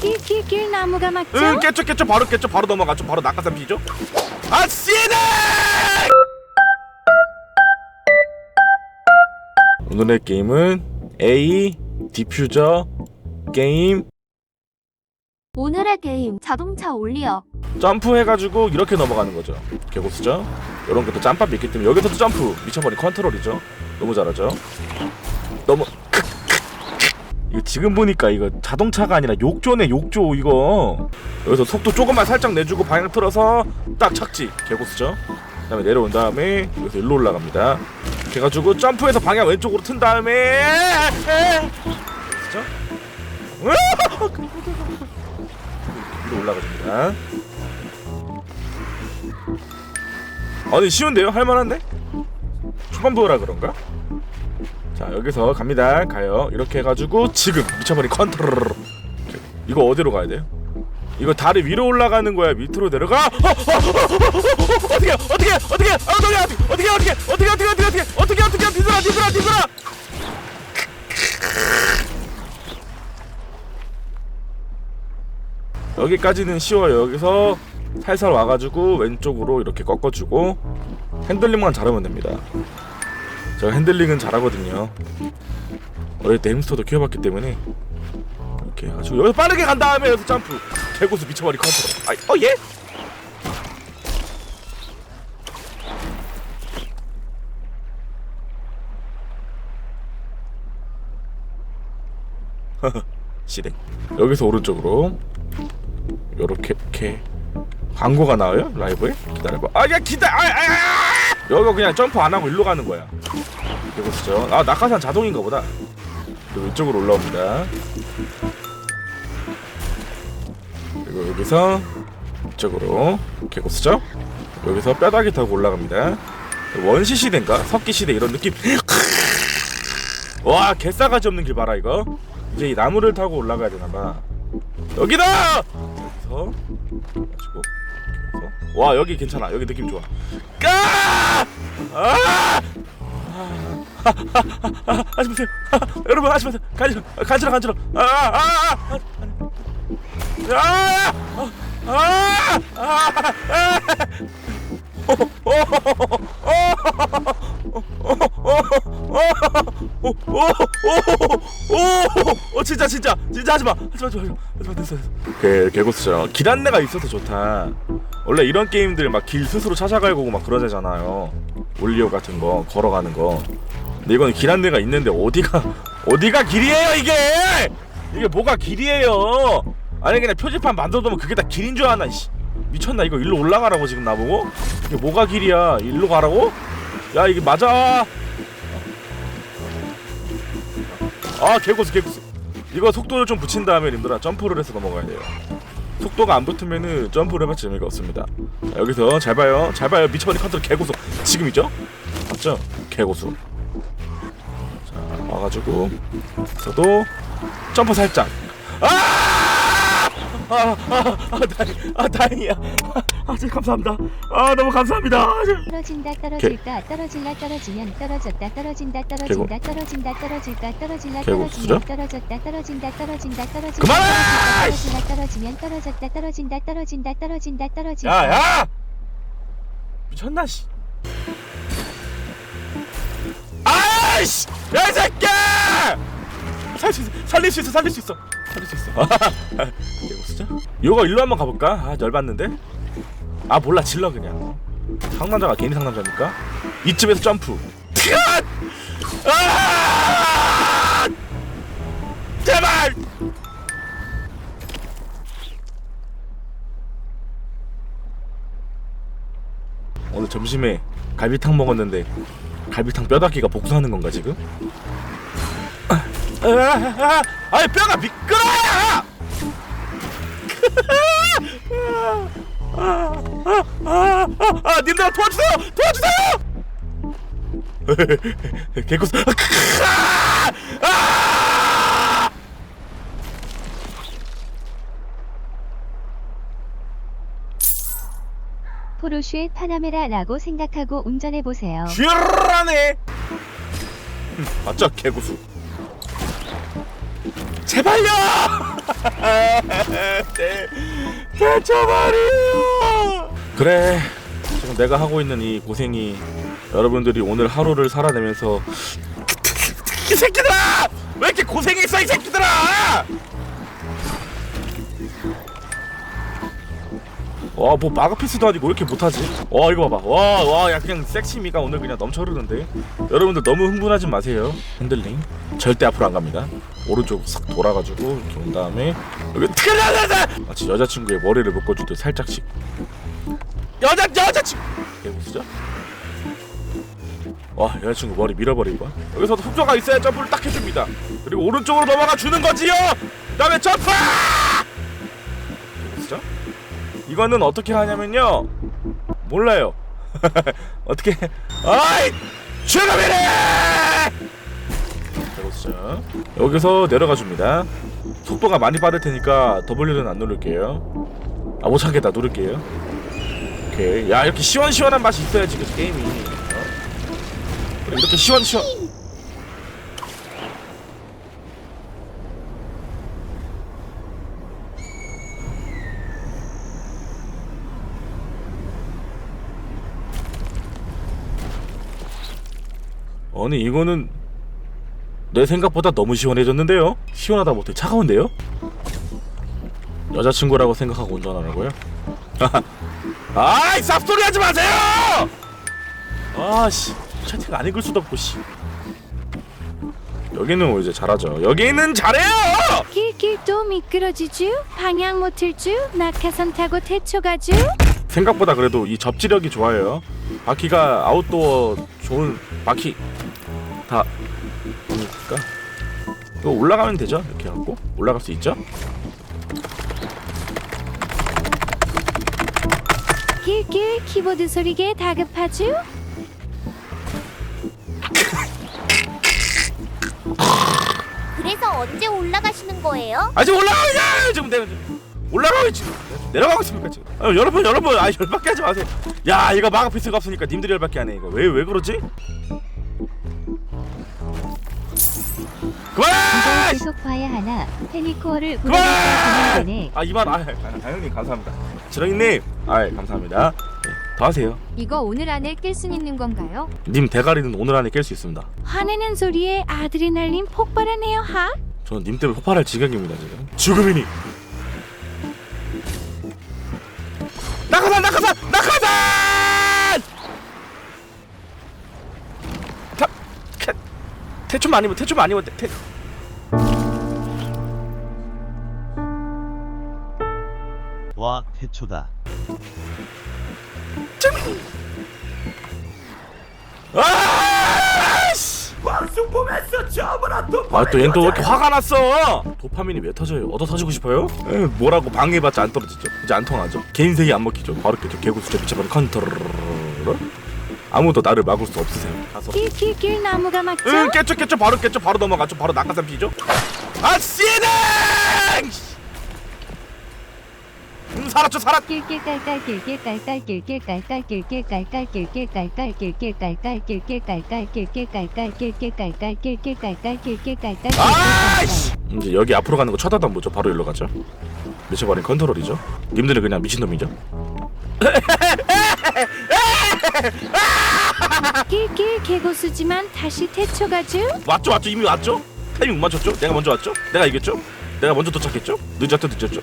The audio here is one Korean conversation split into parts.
낄낄낄 나무가 맞죠? 응 깼죠 깼죠 바로 깼죠 바로 넘어갔죠. 바로 낙하산 피죠? 아 씨네! 오늘의 게임은 A 디퓨저 게임. 오늘의 게임 자동차 올리어. 점프해가지고 이렇게 넘어가는 거죠. 개고수죠? 이런 것도 짬밥이 있기 때문에 여기서도 점프. 미쳐버린 컨트롤이죠. 너무 잘하죠? 너무 이거 지금 보니까 이거 자동차가 아니라 욕조네 욕조 이거 여기서 속도 조금만 살짝 내주고 방향 틀어서 딱 착지 개고수죠 그 다음에 내려온 다음에 여기서 일로 올라갑니다 해가지고 점프해서 방향 왼쪽으로 튼 다음에 그죠? 위로 올라가줍니다 아니 쉬운데요? 할만한데? 초반부라 그런가? 자 여기서 갑니다 가요 이렇게 해가지고 지금 미쳐버린 컨트롤 이거 어디로 가야 돼요? 이거 다리 위로 올라가는 거야 밑으로 내려가? 어, 어, 어, 어, 어, 어, 어떻게 아, 어떻게 어떻게 어떻게 어떻게 어떻게 어떻게 어떻게 어떻게 어떻게 어떻게 뒤돌아 뒤돌아 뒤돌아 여기까지는 쉬워요 여기서 살살 와가지고 왼쪽으로 이렇게 꺾어주고 핸들링만 잘하면 됩니다 제가 핸들링은 잘하거든요. 어릴 때 햄스터도 키워봤기 때문에. 이렇게 해가지고 여기서 빠르게 간 다음에 여기서 점프. 개고수 미쳐버리 컨트롤. 아이 어 예? 시댁 여기서 오른쪽으로. 요렇게 이렇게. 광고가 나와요? 라이브에? 기다려봐. 아야 기다 아, 아, 아! 여기가 그냥 점프 안 하고 일로 가는 거야 이거 쓰죠. 아 낙하산 자동인가 보다. 이쪽으로 올라옵니다. 그리고 여기서 이쪽으로 개고 쓰죠? 여기서 뼈다귀 타고 올라갑니다. 원시 시대인가? 석기 시대 이런 느낌. 와 개싸가지 없는 길 봐라 이거. 이제 이 나무를 타고 올라가야 되나봐. 여기다! 여기서 가지고 와 여기 괜찮아. 여기 느낌 좋아. 까! 아! 아, 하지 마세요. 아, 여러분 하지 마세요. 간지러, 간지러, 간지러. 아, 아, 아, 아, 아, 아, 아, 아, 아, 어, 진짜, 진짜, 진짜 하지 마, 하지 마, 하지 마, 하지 마, 됐어, 됐어. 그 개고수죠. 길 안내가 있어서 좋다. 원래 이런 게임들 막 길 스스로 찾아가고 막 그러잖아요. 올리오 같은 거 걸어가는 거. 근데 이건 길 안내가 있는데 어디가 어디가 길이에요 이게? 이게 뭐가 길이에요? 아니 그냥 표지판 만들어두면 그게 다 길인 줄 아나? 씨. 미쳤나 이거 일로 올라가라고 지금 나보고? 이게 뭐가 길이야? 일로 가라고? 야 이게 맞아? 아 개고수 개고수. 이거 속도를 좀 붙인 다음에 님들아 점프를 해서 넘어가야 돼요. 속도가 안 붙으면은 점프를 해봤자 재미가 없습니다. 자, 여기서 잘 봐요. 잘 봐요. 미쳐버린 컨트롤 개고수. 지금이죠? 맞죠? 개고수. 자, 와가지고 저도 점프 살짝. 아! 아, 아, 아, 다행, 아, 다행이야. 아, 진짜 감사합니다. 아, 너무 감사합니다. 아, 저- 떨어진다 떨어질까 떨어질라 떨어지면 떨어졌다 떨어진다 떨어진다 떨어진다 떨어질까 떨어질라? 떨어지면 떨어졌다 떨어진다 떨어진다 떨어진다! 떨어질라 떨어지면 떨어졌다 떨어진다 떨어진다 떨어진다 떨어진다 야, 야! 미쳤나, 씨. 아이씨! 야, 이 새끼야! 살수 있어, 살릴 수 있어, 살릴 수 있어. 살릴 수 있어. 이거 진짜? 이거 일로 한번 가볼까? 아, 열받는데? 아, 몰라, 질러, 그냥. 상남자가 괜히 상남자니까? 이쯤에서 점프. 튀앗! 아! 제발! 오늘 점심에 갈비탕 먹었는데 갈비탕 뼈다귀가 복수하는 건가 지금? 아, 아, 아, 뼈가 미끄러워! 아, 아, 아, 아, 아, 님들 도와주세요! 도와주세요! 개코스 아! 아! 포르쉐 파나메라라고 생각하고 운전해 보세요. 쥐라네 맞죠 개고수 제발요! 대, 대처발이요! 그래, 지금 내가 하고 있는 이 고생이 여러분들이 오늘 하루를 살아내면서 이 새끼들아! 왜 이렇게 고생했어 이 새끼들아! 와 뭐 마그피스도 아니고 왜 이렇게 못하지? 와 이거 봐봐. 와와야 그냥 섹시미가 오늘 그냥 넘쳐 흐르는데. 여러분들 너무 흥분하지 마세요. 핸들링 절대 앞으로 안 갑니다. 오른쪽 싹 돌아가지고 온 다음에 여기 트라라라 마치 여자친구의 머리를 묶어주듯 살짝씩. 여자 여자친구! 개무수죠? 와 여자친구 머리 밀어버리고. 여기서도 속도가 있어야 점프를 딱 해줍니다. 그리고 오른쪽으로 넘어가 주는 거지요! 그 다음에 점프? 이거는 어떻게 하냐면요. 몰라요. 어떻게? 아이! 죽음이래 배고프죠. 여기서 내려가 줍니다. 속도가 많이 빠를 테니까 W는 안 누를게요. 아못 참겠다. 누를게요. 오케이. 야 이렇게 시원시원한 맛이 있어야지 그 게임이. 어? 이렇게 시원시원 아니 이거는 내 생각보다 너무 시원해졌는데요? 시원하다 못해 차가운데요? 여자친구라고 생각하고 운전하라고요? 아이 쌉소리 하지 마세요! 아씨 채팅 안 읽을 수도 없고 씨 여기는 뭐 이제 잘하죠 여기는 잘해요! 길길 또 미끄러지쥬 방향 못 틀쥬 낙하산 타고 태초가쥬 생각보다 그래도 이 접지력이 좋아요 바퀴가 아웃도어 좋은 바퀴 다 보니까. 이거 올라가면 되죠? 이렇게 하고? 올라갈 수 있죠? 길길 키보드 소리게 다급하쥬 그래서 언제 올라가시는 거예요? 아직 올라가냐 지금 내가 지금 올라가고 지금 내려가고 있습니까 지금 아, 여러분 여러분. 아 열받게 하지 마세요. 야 이거 마가피스가 없으니까 님들이 열받게 하네 이거. 왜 왜 그러지 그만 계속 봐야 하나 페니코어를 그만 보내니까 되네 아 이만 아 다영님 감사합니다. 지렁이님! 아 감사합니다. 네, 더 하세요. 이거 오늘 안에 깰 수 있는 건가요? 님 대가리는 오늘 안에 깰 수 있습니다. 화내는 소리에 아드레날린 폭발하네요 하. 저는 님 때문에 폭발할 지경입니다 지금. 죽음이니 태초 많이 뭐 태초 많이 뭐 태, 와 태초다. 아씨! 아또 얜또 왜 이렇게 화가 났어? 도파민이 왜 터져요? 얻어 터지고 싶어요? 에, 뭐라고 방해해봤자 안 떨어지죠? 이제 안 통하죠? 개인색이 안 먹히죠? 바로 깨죠? 개구수저 미쳐버린 컨트롤 아무도 나를 막을 수 없으세요 가서 길길길 나무가 막죠 응 깼죠 깼죠 바로 깼죠 바로 넘어갔죠 바로 낙하산 피죠 아 씨댕 음 살았죠 살았 길길 깔깔 길길 깔깔 길길 깔깔 길길 깔깔 길길 깔깔 길길 깔깔 길길 깔깔 길길 깔깔 길길 깔깔 길길 깔깔 길길 깔깔 아이씨 이제 여기 앞으로 가는 거 쳐다도 안 보죠 바로 일로 가죠 미쳐버린 컨트롤이죠 님들은 그냥 미친놈이죠 길길 개고수지만 다시 태초가쥬 왔죠 왔죠. 이미 왔죠? 타이밍 못 맞췄죠? 내가 먼저 왔죠? 내가 이겼죠? 내가 먼저 도착했죠? 늦었죠 늦었죠?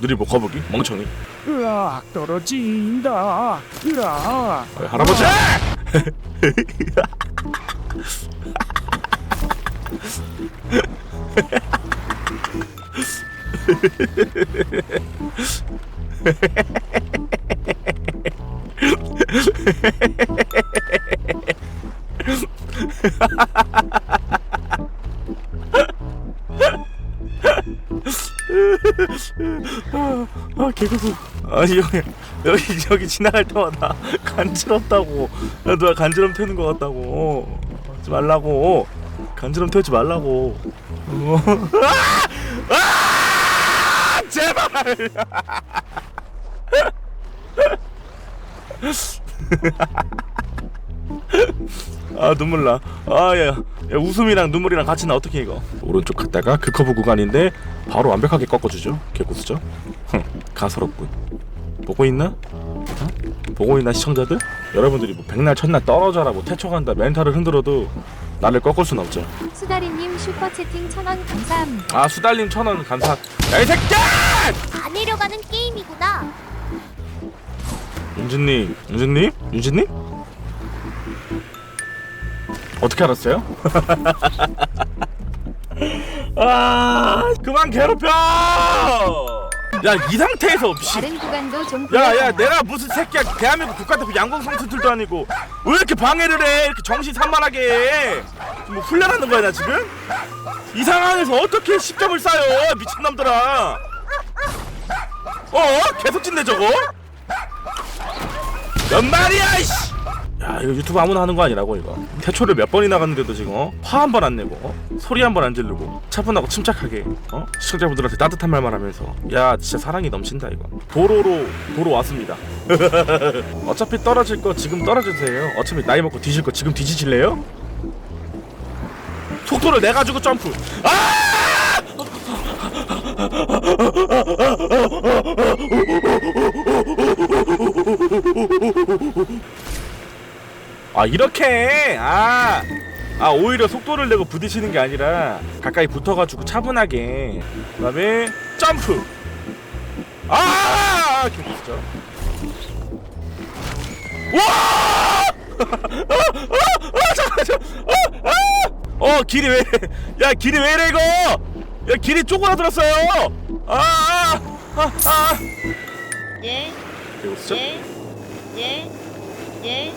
느리 뭐 거북이? 멍청이. 으악 떨어진다. 으악. 어이, 할아버지 아 개구수 아니 여기 여기 여기 지나갈 때마다 간지럽다고 야, 누가 간지럼 태우는 것 같다고 하지 말라고 간지럼 태우지 말라고 어. 아! 아! 제발 아 눈물 나. 아야 야, 웃음이랑 눈물이랑 같이 나 어떻게 이거? 오른쪽 갔다가 그 커브 구간인데 바로 완벽하게 꺾어주죠. 개고수죠. 흥, 가소롭군. 보고 있나? 어? 보고 있나 시청자들? 여러분들이 뭐 백날 첫날 떨어져라 뭐 태초간다 멘탈을 흔들어도 나를 꺾을 순 없죠. 수다리님 슈퍼채팅 천 원 감사합니다. 아 수달님 천 원 감사. 야 이 새끼야! 안 내려가는 게임이구나. 윤진님, 윤진님, 윤진님? 어떻게 알았어요? 아 그만 괴롭혀! 야 이 상태에서 씨. 다른 구간도 좀 야야 보여줘요. 내가 무슨 새끼야 대한민국 국가대표 양궁 선수들도 아니고 왜 이렇게 방해를 해 이렇게 정신 산만하게 해. 뭐 훈련하는 거야 나 지금? 이 상황에서 어떻게 10점을 쌓여 미친놈들아 어? 계속 찐네 저거? 몇 마리야 이씨 야 이거 유튜브 아무나 하는 거 아니라고 이거 태초를 몇 번이나 갔는데도 지금 어? 화 한 번 안 내고 어? 소리 한 번안 지르고 차분하고 침착하게 어? 시청자분들한테 따뜻한 말만 하면서 야 진짜 사랑이 넘친다 이거 도로로 도로 왔습니다 어차피 떨어질 거 지금 떨어지세요 어차피 나이 먹고 뒤질 거 지금 뒤지실래요? 속도를 내가지고 점프 아! 아 이렇게. 아, 아 오히려 속도를 내고 부딪히는 게 아니라 가까이 붙어가지고 차분하게. 그다음에 점프. 아! 이렇게 보시죠 와! 어, 어, 어, 잠깐만 잠깐 어, 아! 어 길이 왜 이래? 야 길이 왜 이래 이거? 야 길이 쪼그라들었어요. 아아아 아, 아. 예, 이거 보시죠. 예, 예, 예,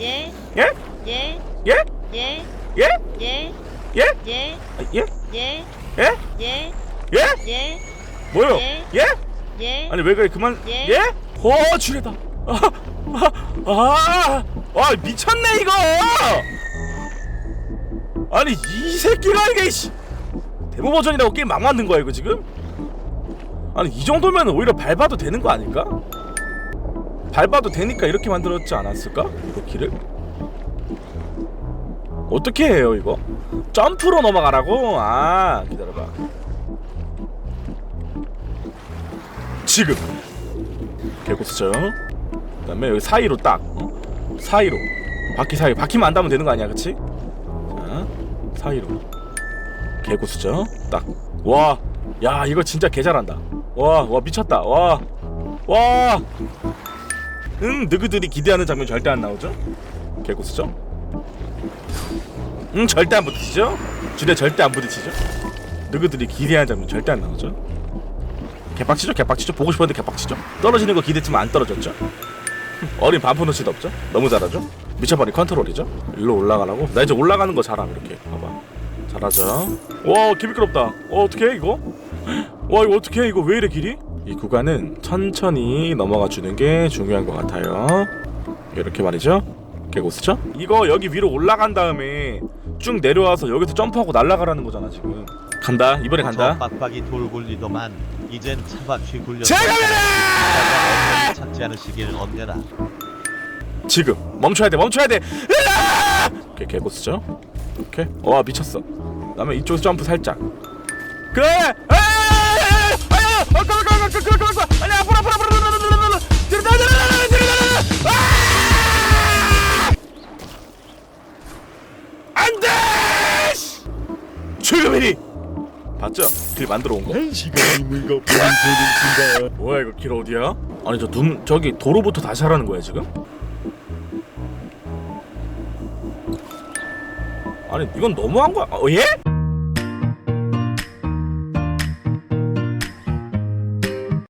예, 예? 예, 예? 예, 예? 예, 예? 예, 아, 예? 예, 예? 예, 예? 예, 뭐요? 예. 예? 예, 아니 왜 그래 그만 예. 예? 어 지뢰다 아, 아, 아, 아 미쳤네 이거 아니 이 새끼가 이게 씨 데모 버전이라고 게임 막 만든 거야 이거 지금? 아니 이 정도면 오히려 밟아도 되는 거 아닐까? 밟아도 되니까 이렇게 만들었지 않았을까? 이거 길을? 어떻게 해요 이거? 점프로 넘어가라고? 아 기다려봐 지금 개고수죠 그 다음에 여기 사이로 딱 어? 사이로 바퀴 사이 바퀴만 안 닿으면 되는 거 아니야 그치? 자 사이로 개고수죠 딱와 야 이거 진짜 개 잘한다 와와 미쳤다 와와 음 느그들이 기대하는 장면 절대 안 나오죠? 개고수죠? 음 절대 안 부딪히죠? 주대 절대 안 부딪히죠? 느그들이 기대하는 장면 절대 안 나오죠? 개빡치죠? 개빡치죠? 보고 싶었는데 개빡치죠? 떨어지는 거 기대했지만 안 떨어졌죠? 어린 반포너치도 없죠? 너무 잘하죠? 미쳐버린 컨트롤이죠? 일로 올라가라고? 나 이제 올라가는 거 잘함 이렇게. 봐봐. 잘하죠? 와 기미끄럽다. 어 어떡해 이거? 와 이거 어떡해 이거? 왜 이래 길이 이 구간은 천천히 넘어가 주는 게 중요한 것 같아요. 이렇게 말이죠? 개고수죠? 이거 여기 위로 올라간 다음에 쭉 내려와서 여기서 점프하고 날아가라는 거잖아 지금. 간다. 이번에 간다. 저 빡빡이 돌 굴리더만 이젠 차바퀴 굴려 제 카메라! 찾지 않으시길 언제나. 지금. 멈춰야 돼 멈춰야 돼. 으아! 오케이 개고수죠? 오케이 와 미쳤어. 그다음에 이쪽에서 점프 살짝. 그래! 어, 아! 봤죠? 길 만들어 온 거. 뭐야 이거 길 어디야? 아니 저 눈 저기 도로부터 다시 하라는 거야 지금? 아니 이건 너무한 거야. 어, 예?